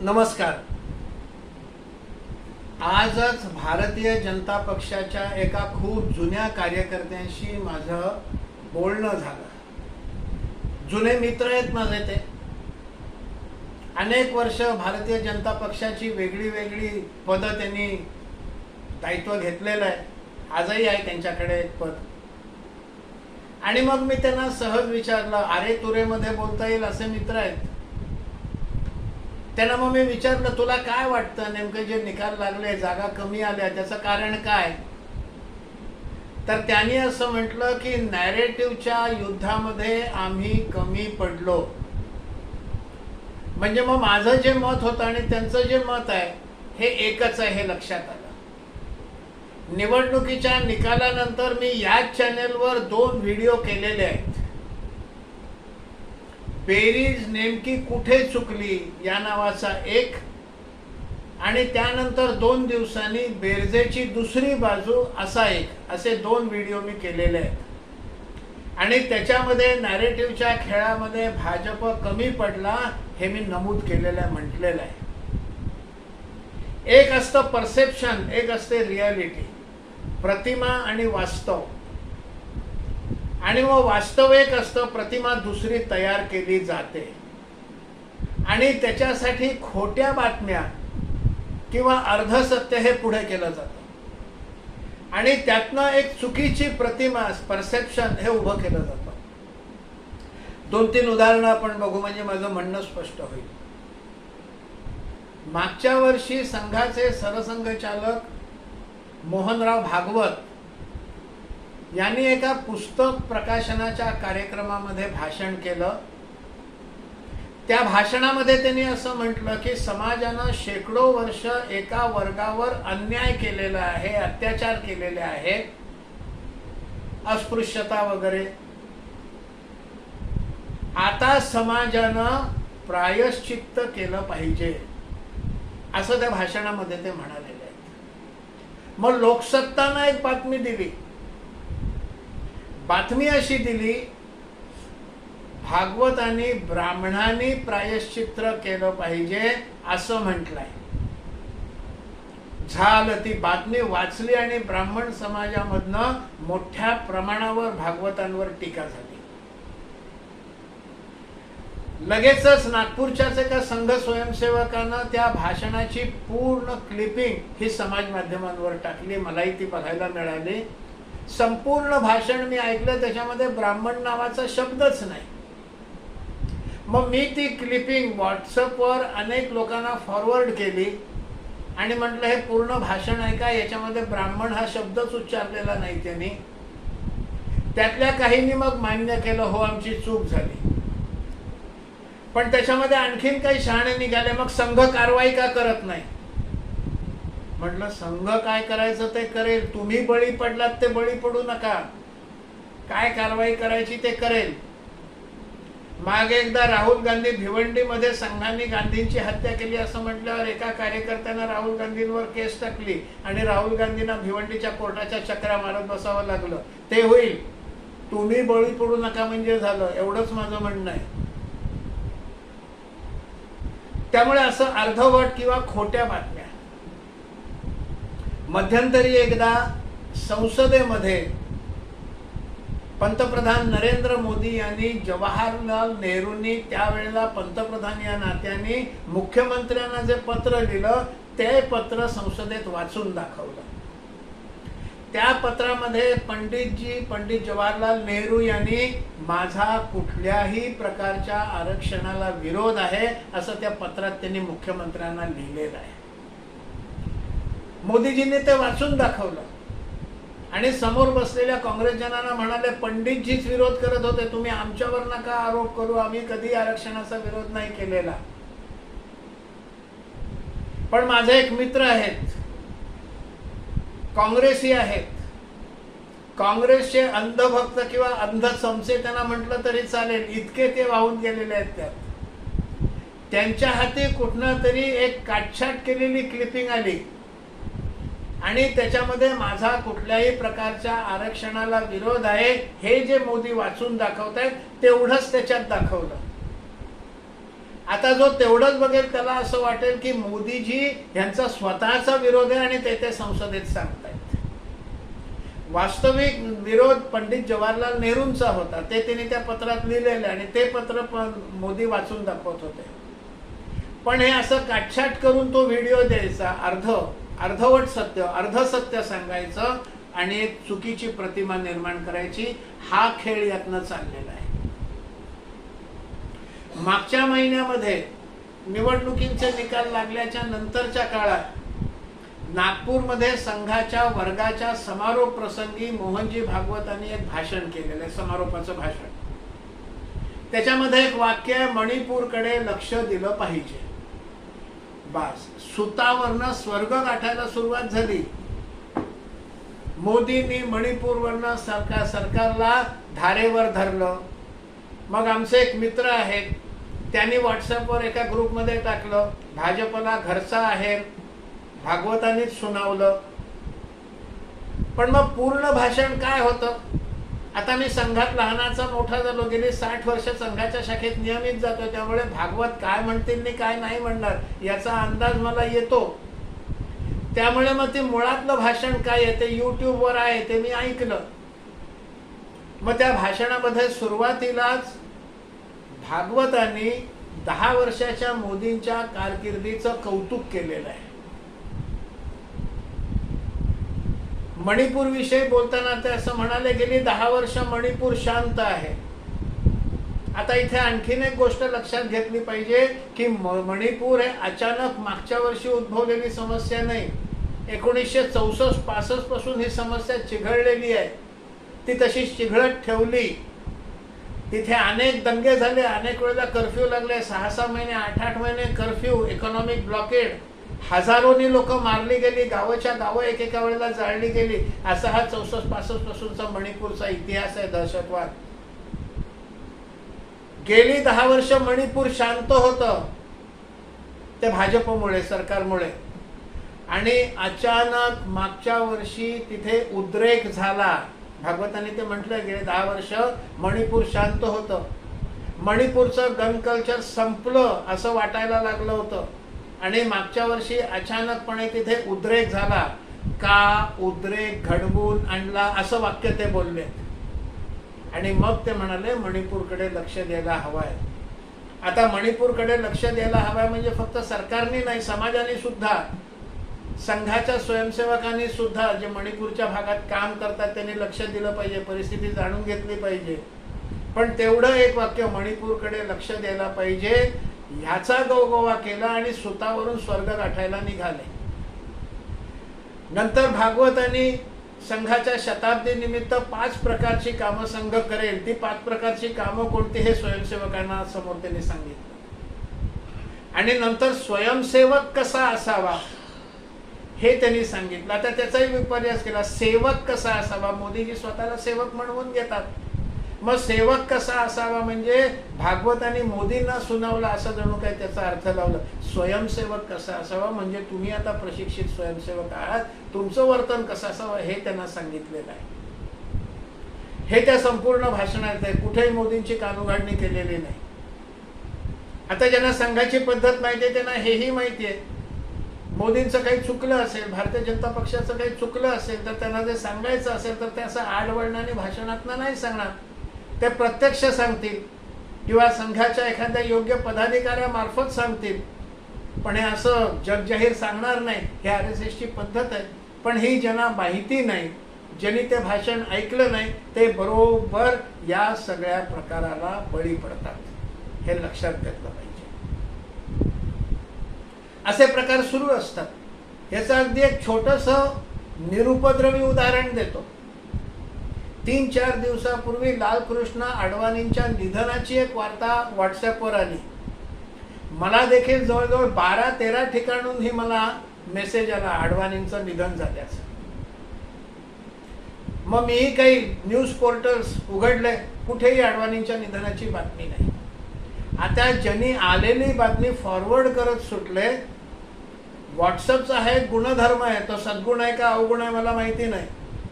नमस्कार. आजच भारतीय जनता पक्षाच्या एका खूप जुन्या कार्यकर्त्यांशी माझं बोलणं झालं. जुने मित्र आहेत माझे ते. अनेक वर्ष भारतीय जनता पक्षाची वेगळी वेगळी पदं त्यांनी दायित्व घेतलेलं आहे. आजही आहे त्यांच्याकडे एक पद. आणि मग मी त्यांना सहज विचारलं अरे तुरेमध्ये बोलता येईल असे मित्र आहेत? त्यांना मग मी विचारलं तुला काय वाटतं? नेमकं जे निकाल लागले जागा कमी आल्या त्याचं कारण काय? तर त्यांनी असं म्हटलं की नॅरेटिव्हच्या युद्धामध्ये आम्ही कमी पडलो. म्हणजे मग माझं जे मत होतं आणि त्यांचं जे मत आहे हे एकच आहे हे लक्षात आलं. निवडणुकीच्या निकालानंतर मी याच चॅनेलवर दोन व्हिडिओ केलेले आहेत. बेरीज नेमकी कुठे चुकली या नावाचा एक आणि त्यानंतर दोन दिवसांनी बेरजेची दुसरी बाजू असा एक असे दोन व्हिडिओ मी केलेले आहेत. आणि त्याच्यामध्ये नॅरेटिव्हच्या खेळामध्ये भाजप कमी पडला हे मी नमूद केलेलं आहे म्हटलेलं आहे. एक असतं परसेप्शन एक असते रियालिटी प्रतिमा आणि वास्तव. आणि मग वास्तव एक असतं प्रतिमा दुसरी तयार केली जाते. आणि त्याच्यासाठी खोट्या बातम्या किंवा अर्धसत्य हे पुढे केलं जातं. आणि त्यातनं एक चुकीची प्रतिमा परसेप्शन हे उभं केलं जातं. दोन तीन उदाहरणं आपण बघू म्हणजे माझं म्हणणं स्पष्ट होईल. मागच्या वर्षी संघाचे सरसंघचालक मोहनराव भागवत यांनी एका पुस्तक प्रकाशनाच्या कार्यक्रमामध्ये भाषण केलं. त्या भाषणामध्ये त्यांनी असं म्हटलं की समाजानं शेकडो वर्ष एका वर्गावर अन्याय केलेला आहे अत्याचार केलेले आहे अस्पृश्यता वगैरे. आता समाजानं प्रायश्चित्त केलं पाहिजे असं त्या भाषणामध्ये ते म्हणालेले आहेत. मग लोकसत्तानं एक बातमी दिली. बातमी अशी दिली भागवतांनी ब्राह्मणांनी प्रायश्चित्र केलं पाहिजे असं म्हटलंय. झालं ती बातमी वाचली आणि ब्राह्मण समाजामधनं मोठ्या प्रमाणावर भागवतांवर टीका झाली. लगेचच नागपूरच्याच एका संघ स्वयंसेवकानं त्या भाषणाची पूर्ण क्लिपिंग ही समाज माध्यमांवर टाकली. मलाही ती बघायला मिळाली. संपूर्ण भाषण मी ऐकलं त्याच्यामध्ये ब्राह्मण नावाचा शब्दच नाही. मग मी ती क्लिपिंग व्हॉट्सअपवर अनेक लोकांना फॉरवर्ड केली आणि म्हटलं हे पूर्ण भाषण ऐका याच्यामध्ये ब्राह्मण हा शब्दच उच्चारलेला नाही त्यांनी. त्यातल्या काहींनी मग मान्य केलं हो आमची चूक झाली. पण त्याच्यामध्ये आणखीन काही शहाणे निघाले मग संघ कारवाई का करत नाही? म्हटलं संघ काय करायचं ते करेल. तुम्ही बळी पडलात ते बळी पडू नका. काय कारवाई करायची ते करेल. मागे एकदा राहुल गांधी भिवंडीमध्ये संघाने गांधींची हत्या केली असं म्हटल्यावर एका कार्यकर्त्यानं राहुल गांधींवर केस टाकली आणि राहुल गांधींना भिवंडीच्या कोर्टाच्या चक्रा मारत बसावं लागलं. ते होईल. तुम्ही बळी पडू नका म्हणजे झालं. एवढंच माझं म्हणणं आहे. त्यामुळे असं अर्धवट किंवा खोट्या बातम्या. मध्यंतरी एकदा संसदेमध्ये पंतप्रधान नरेंद्र मोदी यांनी जवाहरलाल नेहरूंनी त्यावेळेला पंतप्रधान या नात्याने मुख्यमंत्र्यांना जे पत्र लिहिलं ते पत्र संसदेत वाचून दाखवलं. त्या पत्रामध्ये पंडितजी पंडित जवाहरलाल नेहरू यांनी माझा कुठल्याही प्रकारच्या आरक्षणाला विरोध आहे असं त्या पत्रात त्यांनी मुख्यमंत्र्यांना लिहिलेलं आहे. मोदीजींनी ते वाचून दाखवलं. आणि समोर बसलेल्या काँग्रेसजनांना म्हणाले पंडितजीच विरोध करत होते तुम्ही आमच्यावर नका आरोप करू आम्ही कधी आरक्षणाचा विरोध नाही केलेला. पण माझे एक मित्र आहेत काँग्रेसी आहेत. काँग्रेसचे अंधभक्त किंवा अंध समसे त्यांना म्हटलं तरी चालेल इतके ते वाहून गेलेले आहेत त्यात. त्यांच्या हाती कुठनं तरी एक काटछाट केलेली क्लिपिंग आली. आणि त्याच्यामध्ये माझा कुठल्याही प्रकारच्या आरक्षणाला विरोध आहे हे जे मोदी वाचून दाखवत आहेत तेवढंच त्याच्यात दाखवलं. आता जो तेवढंच बघेल त्याला असं वाटेल की मोदीजी यांचा स्वतःचा विरोध आहे आणि ते ते संसदेत सांगतायत. वास्तविक विरोध पंडित जवाहरलाल नेहरूंचा होता. ते तिने त्या पत्रात लिहिलेलं आणि ते पत्र पण मोदी वाचून दाखवत होते. पण हे असं काटछाट करून तो व्हिडिओ द्यायचा अर्ध. अर्धवट सत्य अर्ध सत्य सांगायचं आणि एक चुकीची प्रतिमा निर्माण करायची हा खेळ यातनं चाललेला आहे. मागच्या महिन्यामध्ये निवडणुकींचे निकाल लागल्याच्या नंतरच्या काळात नागपूरमध्ये संघाच्या वर्गाच्या समारोप प्रसंगी मोहनजी भागवतांनी एक भाषण केलेलं आहे समारोपाचं भाषण. त्याच्यामध्ये एक वाक्य मणिपूरकडे लक्ष दिलं पाहिजे. बास. सुतावरनं स्वर्ग गाठायला सुरुवात झाली. मोदींनी मणिपूरवरनं सरकार सरकारला धारेवर धरलं. मग आमचे एक मित्र आहेत त्यांनी व्हॉट्सअपवर एका ग्रुपमध्ये टाकलं भाजपला घरचा आहे भागवतांनीच सुनावलं. पण मग पूर्ण भाषण काय होतं? आता मी संघात लहानाचा मोठा झालो गेली साठ वर्ष संघाच्या शाखेत नियमित जातो त्यामुळे भागवत काय म्हणतील आणि काय नाही म्हणणार याचा अंदाज मला येतो. त्यामुळे मग ते मुळातलं भाषण काय आहे ते युट्यूबवर आहे ते मी ऐकलं. मग त्या भाषणामध्ये सुरुवातीलाच भागवतांनी दहा वर्षाच्या मोदींच्या कारकिर्दीचं कौतुक केलेलं आहे. मणिपूर विषयी बोलताना ते असं म्हणाले गेली दहा वर्ष मणिपूर शांत आहे. आता इथे आणखीन एक गोष्ट लक्षात घेतली पाहिजे की म- मणिपूर हे अचानक मागच्या वर्षी उद्भवलेली समस्या नाही. एकोणीसशे चौसष्ट पासष्टपासून ही समस्या चिघळलेली आहे. ती तशीच चिघळत ठेवली. तिथे अनेक दंगे झाले अनेक वेळेला कर्फ्यू लागले सहा सहा महिने आठ आठ महिने कर्फ्यू इकॉनॉमिक ब्लॉकेड हजारोनी लोक मारली गेली गावाच्या गावं एकेका वेळेला जाळली गेली. असा हा चौसष्ट पासष्ट पासूनचा मणिपूरचा इतिहास आहे दहशतवाद. गेली दहा वर्ष मणिपूर शांत होतं. ते भाजपमुळे सरकारमुळे. आणि अचानक मागच्या वर्षी तिथे उद्रेक झाला. भागवताने ते म्हटलं गेले दहा वर्ष मणिपूर शांत होतं. मणिपूरचं गन कल्चर संपलं असं वाटायला लागलं होतं. आणि मागच्या वर्षी अचानकपणे तिथे उद्रेक झाला. का उद्रेक घडवून आणला असं वाक्य ते बोलले. आणि मग ते म्हणाले मणिपूरकडे लक्ष द्यायला हवंय. आता मणिपूरकडे लक्ष द्यायला हवंय म्हणजे फक्त सरकारने नाही समाजाने सुद्धा. संघाच्या स्वयंसेवकांनी सुद्धा जे मणिपूरच्या भागात काम करतात त्यांनी लक्ष दिलं पाहिजे परिस्थिती जाणून घेतली पाहिजे. पण तेवढं एक वाक्य मणिपूरकडे लक्ष द्यायला पाहिजे. ह्याचा गोगोवा केला आणि स्वतःवरून स्वर्ग गाठायला निघाले. नंतर भागवतांनी संघाच्या शताब्दी निमित्त पाच प्रकारची कामं संघ करेल. ती पाच प्रकारची कामं कोणती हे स्वयंसेवकांना समोर त्यांनी सांगितलं. आणि नंतर स्वयंसेवक कसा असावा हे त्यांनी सांगितलं. आता त्याचाही विपर्यास केला. सेवक कसा असावा? मोदीजी स्वतःला सेवक म्हणवून घेतात. मग सेवक कसा असावा म्हणजे भागवतांनी मोदींना सुनावलं असं जणू काय त्याचा अर्थ लावलं. स्वयंसेवक कसा असावा म्हणजे तुम्ही आता प्रशिक्षित स्वयंसेवक आहात तुमचं वर्तन कसं असावं हे त्यांना सांगितलेलं आहे. हे त्या संपूर्ण भाषणात आहे कुठेही मोदींची कानउघाडणी केलेली नाही. आता ज्यांना संघाची पद्धत माहिती आहे त्यांना हेही माहिती आहे. मोदींचं काही चुकलं असेल भारतीय जनता पक्षाचं काही चुकलं असेल तर त्यांना जे सांगायचं असेल तर ते असं आडवळणाने भाषणातनं नाही सांगणार. ते प्रत्यक्ष सांगतील किंवा संघाच्या एखाद्या योग्य पदाधिकाऱ्यामार्फत सांगतील. पण हे असं जगजाहीर सांगणार नाही हे आर एस एसची पद्धत आहे. पण ही ज्यांना माहिती नाही ज्यांनी ते भाषण ऐकलं नाही ते बरोबर या सगळ्या प्रकाराला बळी पडतात. हे लक्षात घेतलं पाहिजे. असे प्रकार सुरू असतात. याचं अगदी एक छोटस निरुपद्रवी उदाहरण देतो. तीन चार दिवसापूर्वी लालकृष्ण अडवाणींच्या निधनाची एक वार्ता व्हॉट्सअपवर आली. मला देखील जवळजवळ बारा तेरा ठिकाणून ही मला मेसेज आला अडवाणींचं निधन झाल्याचं. मग मीही काही न्यूज पोर्टल्स उघडले. कुठेही अडवाणींच्या निधनाची बातमी नाही. आता ज्यांनी आलेली बातमी फॉरवर्ड करत सुटले व्हॉट्सअपचा आहे गुणधर्म आहे. तो सद्गुण आहे का अवगुण आहे मला माहिती नाही.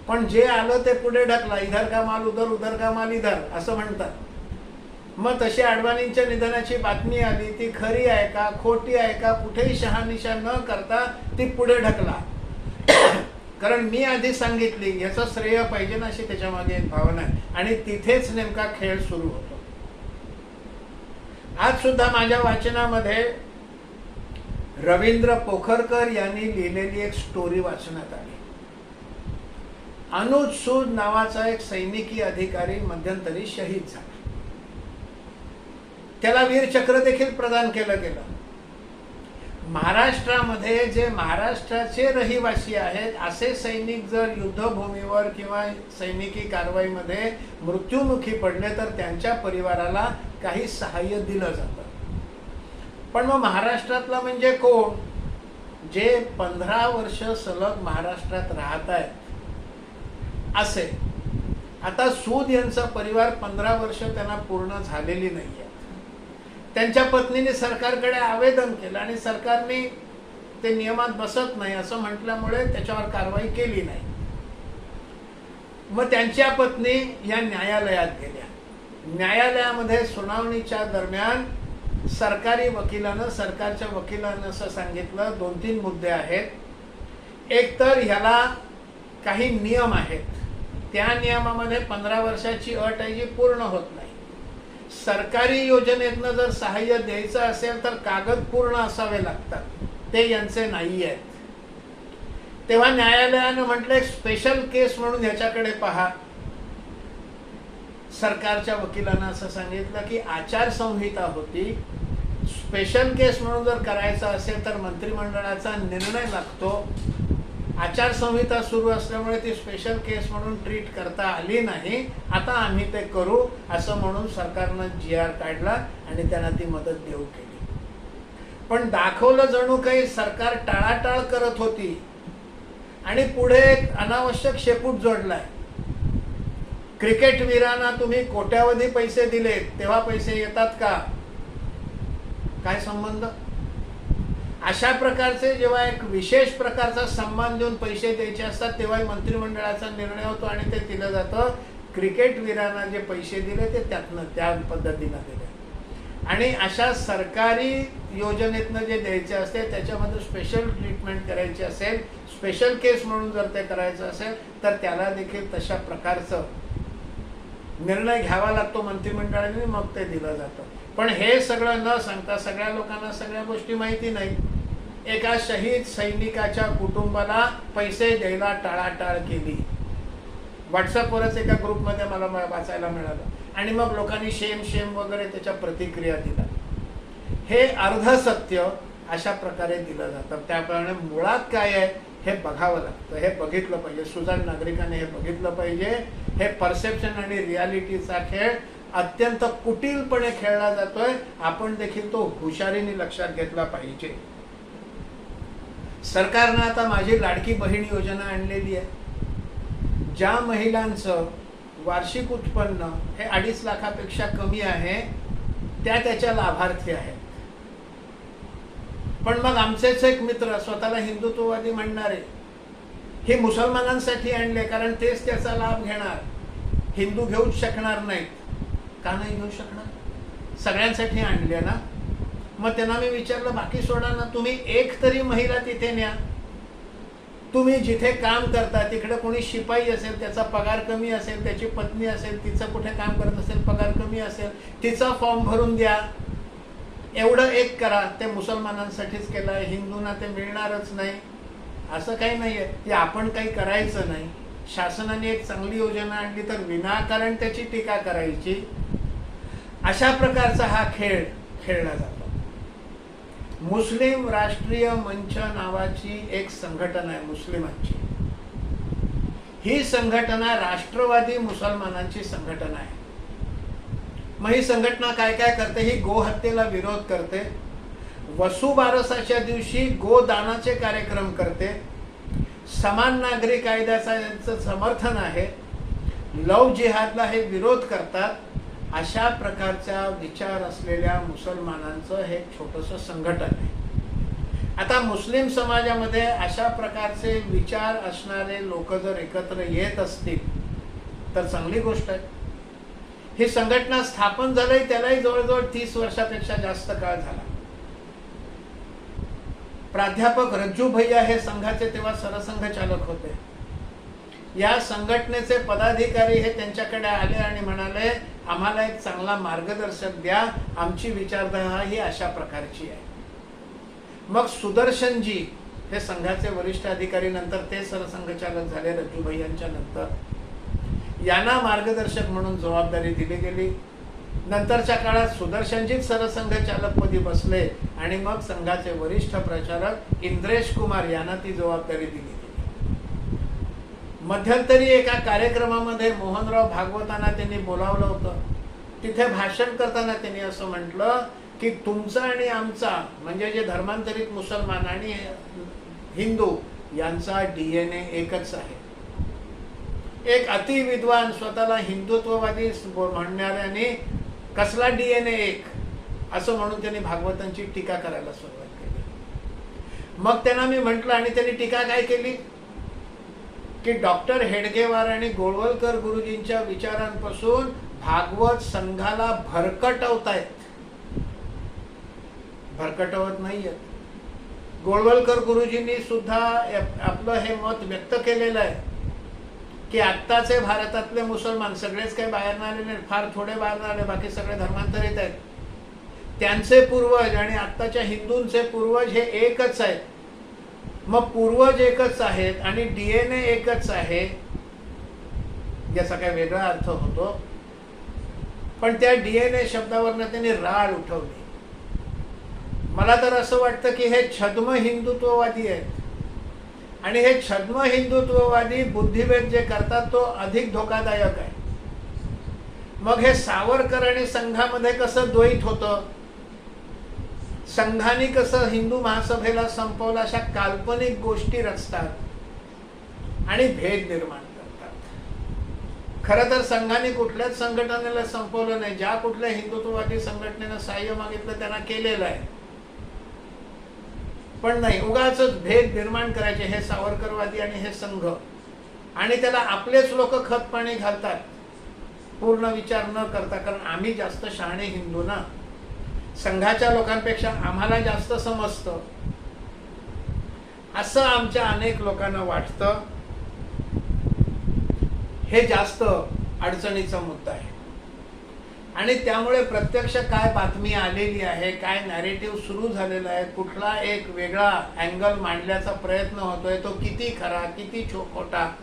पण जे आलं ते पुढे ढकला इधर का माल उधर उधर का माल इधर असं म्हणतात. मग तशी अडवाणींच्या निधनाची बातमी आली ती खरी आहे का खोटी आहे का कुठेही शहानिशा न करता ती पुढे ढकला. कारण मी आधी सांगितली याचं श्रेय पाहिजे ना अशी त्याच्यामागे एक भावना आहे. आणि तिथेच नेमका खेळ सुरू होतो. आज सुद्धा माझ्या वाचनामध्ये रवींद्र पोखरकर यांनी लिहिलेली एक स्टोरी वाचण्यात आली. अनुज सूद नावाचा एक सैनिकी अधिकारी मध्यंतरी शहीद झाला. त्याला वीरचक्र देखील प्रदान केलं गेलं. महाराष्ट्रामध्ये जे महाराष्ट्राचे रहिवासी आहेत असे सैनिक जर युद्धभूमीवर किंवा सैनिकी कारवाईमध्ये मृत्युमुखी पडले तर त्यांच्या परिवाराला काही सहाय्य दिलं जातं. पण मग महाराष्ट्रातला म्हणजे कोण? जे पंधरा वर्ष सलग महाराष्ट्रात राहत आहेत असे. आता सूद यांचा परिवार पंधरा वर्ष त्यांना पूर्ण झालेली नाही आहे त्यांच्या पत्नीने सरकारकडे आवेदन केलं आणि सरकारने ते नियमात बसत नाही असं म्हटल्यामुळे त्याच्यावर कारवाई केली नाही. मग त्यांच्या पत्नी या न्यायालयात गेल्या. न्यायालयामध्ये सुनावणीच्या दरम्यान सरकारी वकिलानं सरकारच्या वकिलानं असं सांगितलं दोन तीन मुद्दे आहेत. एक तर ह्याला काही नियम आहेत. त्या नियमामध्ये पंधरा वर्षाची अट आहे जी पूर्ण होत नाही. सरकारी योजनेतनं जर सहाय्य द्यायचं असेल तर कागद पूर्ण असावे लागतात. ते यांचे नाही आहेत. तेव्हा न्यायालयानं म्हटलं स्पेशल केस म्हणून ह्याच्याकडे पहा. सरकारच्या वकिलांना असं सांगितलं की आचारसंहिता होती. स्पेशल केस म्हणून जर करायचं असेल तर मंत्रिमंडळाचा निर्णय लागतो. आचारसंहिता सुरू असल्यामुळे ती स्पेशल केस म्हणून ट्रीट करता आली नाही. आता आम्ही ते करू असं म्हणून सरकारनं जी आर काढला आणि त्यांना ती मदत देऊ केली. पण दाखवलं जणू काही सरकार टाळाटाळ करत होती आणि पुढे एक अनावश्यक शेपूट जोडलाय. क्रिकेटवीरांना तुम्ही कोट्यावधी पैसे दिले तेव्हा पैसे येतात का? काय संबंध? अशा प्रकारचे जेव्हा एक विशेष प्रकारचा सन्मान देऊन पैसे द्यायचे असतात तेव्हा मंत्रिमंडळाचा निर्णय होतो आणि ते दिलं जातं. क्रिकेट वीरांना जे पैसे दिले ते त्यातनं त्या पद्धतीनं दिले. आणि अशा सरकारी योजनेतनं जे द्यायचे असते त्याच्यामध्ये स्पेशल ट्रीटमेंट करायची असेल स्पेशल केस म्हणून जर ते करायचं असेल तर त्याला देखील तशा प्रकारचं निर्णय घ्यावा लागतो मंत्रिमंडळाने मग ते दिलं जातं. पण हे सगळं न सांगता सगळ्या लोकांना सगळ्या गोष्टी माहिती नाही. एका शहीद सैनिकाच्या कुटुंबाला पैसे द्यायला टाळाटाळ केली. व्हॉट्सअपवरच एका ग्रुपमध्ये मला वाचायला मिळालं. आणि मग लोकांनी शेम शेम वगैरे त्याच्या प्रतिक्रिया दिल्या. हे अर्ध सत्य अशा प्रकारे दिलं जातं. त्याप्रमाणे मुळात काय आहे हे बघावं लागतं. हे बघितलं पाहिजे. सुजाण नागरिकाने हे बघितलं पाहिजे. हे परसेप्शन आणि रियालिटीचा खेळ अत्यंत कुटीलपणे खेळला जातोय. आपण देखील तो हुशारीने लक्षात घेतला पाहिजे. सरकारनं आता माझी लाडकी बहीण योजना आणलेली आहे. ज्या महिलांचं वार्षिक उत्पन्न हे अडीच लाखापेक्षा कमी आहे त्या त्याच्या लाभार्थी आहेत. पण मग आमचेच एक मित्र स्वतःला हिंदुत्ववादी म्हणणारे हे मुसलमानांसाठी आणले कारण तेच त्याचा लाभ घेणार. हिंदू घेऊच शकणार नाहीत. का नाही घेऊ शकणार? सगळ्यांसाठी आणले ना? मग त्यांना मी विचारलं बाकी सोडा ना तुम्ही एक तरी महिला तिथे न्या. तुम्ही जिथे काम करता तिकडे कोणी शिपाई असेल त्याचा पगार कमी असेल त्याची पत्नी असेल तिचं कुठे काम करत असेल पगार कमी असेल तिचा फॉर्म भरून द्या. एवढं एक करा ते मुसलमानांसाठीच केलं आहे हिंदूंना ते मिळणारच नाही. असं काही नाही आहे ते आपण काही करायचं नाही. शासनाने एक चांगली योजना आणली तर विनाकारण त्याची टीका करायची. अशा प्रकारचा हा खेळ खेळला जातो. मुस्लिम राष्ट्रीय मंच नावाची एक संघटना आहे मुस्लिमांची. ही संघटना राष्ट्रवादी मुसलमानांची संघटना आहे. मग ही संघटना काय काय करते? ही गोहत्येला विरोध करते. वसुबारसाच्या दिवशी गोदानाचे कार्यक्रम करते. समान नागरी कायद्याचा यांचं समर्थन आहे. लव जिहादला हे विरोध करतात. अशा प्रकारचा विचार असलेल्या मुसलमानांचं हे छोटंसं संघटन आहे. आता मुस्लिम समाजामध्ये अशा प्रकारचे विचार असणारे लोक जर एकत्र येत असतील तर चांगली गोष्ट आहे. ही संघटना स्थापन झाली त्यालाही जवळजवळ तीस वर्षापेक्षा जास्त काळ झाला. प्राध्यापक रज्जू भैया हे संघाचे तेव्हा सरसंघ चालक होते. या संघटनेचे पदाधिकारी हे त्यांच्याकडे आले आणि म्हणाले आम्हाला एक चांगला मार्गदर्शक द्या आमची विचारधारा ही अशा प्रकारची आहे. मग सुदर्शनजी हे संघाचे वरिष्ठ अधिकारी नंतर ते सरसंघचालक झाले रज्जूभाई यांच्या नंतर. यांना मार्गदर्शक म्हणून जबाबदारी दिली गेली. नंतरच्या काळात सुदर्शनजीत सरसंघचालकपदी बसले आणि मग संघाचे वरिष्ठ प्रचारक इंद्रेश कुमार यांना ती जबाबदारी दिली मध्यंतरी एका कार्यक्रमामध्ये मोहनराव भागवतांना त्यांनी बोलावलं होतं. तिथे भाषण करताना त्यांनी असं म्हटलं की तुमचा आणि आमचा म्हणजे जे धर्मांतरित मुसलमान आणि हिंदू यांचा डी एन ए एकच आहे. एक अतिविद्वान स्वतःला हिंदुत्ववादी म्हणणाऱ्याने कसला डी एन ए एक? असं म्हणून त्यांनी भागवतांची टीका करायला सुरुवात केली. मग त्यांना मी म्हटलं आणि त्यांनी टीका काय केली? की डॉक्टर हेडगेवार आणि गोळवलकर गुरुजींच्या विचारांपासून भागवत संघाला भरकटवतायत. भरकटवत नाहीयेत. गोळवलकर गुरुजींनी सुद्धा आपलं हे मत व्यक्त केलेलं आहे की आत्ताचे भारतातले मुसलमान सगळेच काही बाहेर आले नाही फार थोडे बाहेर आले बाकी सगळे धर्मांतरित आहेत. त्यांचे पूर्वज आणि आत्ताच्या हिंदूंचे पूर्वज हे एकच आहेत. मग पूर्वज एकच आहेत आणि डीएनए एकच आहे याचा काय वेगळा अर्थ होतो. पण त्या डीएनए शब्दावरनं त्यांनी राळ उठवली. मला तर असं वाटतं की हे छद्म हिंदुत्ववादी आहेत. आणि हे छद्म हिंदुत्ववादी बुद्धिभेद जे करतात तो अधिक धोकादायक आहे. मग हे सावरकर आणि संघामध्ये कसं द्वैत होतं? संघाने कसं हिंदू महासभेला संपवलं अशा काल्पनिक गोष्टी रचतात आणि भेद निर्माण करतात. खरं तर संघाने कुठल्याच संघटनेला संपवलं नाही. ज्या कुठल्या हिंदुत्ववादी संघटनेनं सहाय्य मागितलं त्यांना केलेलं आहे. पण नाही उगाच भेद निर्माण करायचे हे सावरकरवादी आणि हे संघ. आणि त्याला आपलेच लोक खत पाणी घालतात. पूर्ण विचार न करता कारण आम्ही जास्त शहाणे हिंदू ना. संघाच्या लोकांपेक्षा आम्हाला जास्त समजतं. असं आमच्या अनेक लोकांना वाटतं. हे जास्त अडचणीचा मुद्दा आहे. आणि त्यामुळे प्रत्यक्ष काय बातमी आलेली आहे काय नॅरेटिव्ह सुरू झालेला आहे कुठला एक वेगळा अँगल मांडण्याचा प्रयत्न होतोय तो किती खरा किती खोटा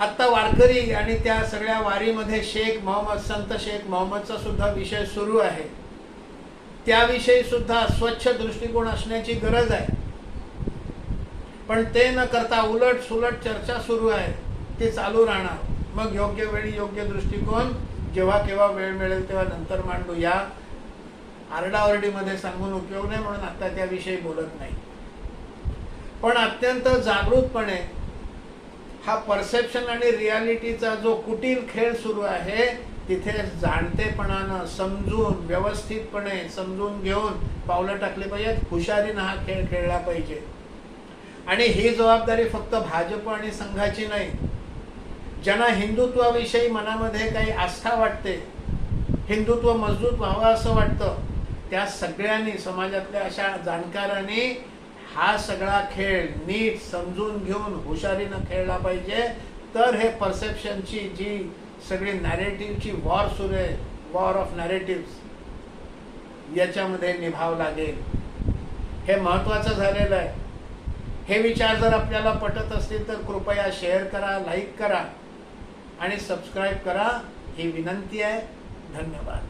आत्ता वारकरी आणि त्या सगळ्या वारीमध्ये शेख मोहम्मद संत शेख मोहम्मदचा सुद्धा विषय सुरू आहे. त्याविषयी सुद्धा स्वच्छ दृष्टिकोन असण्याची गरज आहे. पण ते न करता उलट सुलट चर्चा सुरू आहे. ती चालू राहणार. मग योग्य वेळी योग्य दृष्टिकोन जेव्हा केव्हा वेळ मिळेल तेव्हा नंतर मांडू या आरडाओरडीमध्ये सांगून उपयोग नाही म्हणून आत्ता त्याविषयी बोलत नाही. पण अत्यंत जागृतपणे हा परसेप्शन आणि रियालिटीचा जो कुटील खेळ सुरू आहे तिथे जाणतेपणानं समजून व्यवस्थितपणे समजून घेऊन पावलं टाकले पाहिजेत. हुशारीनं हा खेळ खेळला पाहिजे. आणि ही जबाबदारी फक्त भाजप आणि संघाची नाही ज्यांना हिंदुत्वाविषयी मनामध्ये काही आस्था वाटते हिंदुत्व मजबूत व्हावं असं वाटतं त्या सगळ्यांनी समाजातल्या अशा जाणकारांनी हा सगळा खेळ नीट समजून घेऊन हुशारीनं खेळला पाहिजे. तर हे परसेप्शनची जी सगळी नॅरेटिव्हची वॉर सुरू आहे वॉर ऑफ नॅरेटिव्ह याच्यामध्ये निभाव लागेल. हे महत्त्वाचं झालेलं आहे. हे विचार जर आपल्याला पटत असतील तर कृपया शेअर करा लाईक करा आणि सबस्क्राईब करा. ही विनंती आहे. धन्यवाद.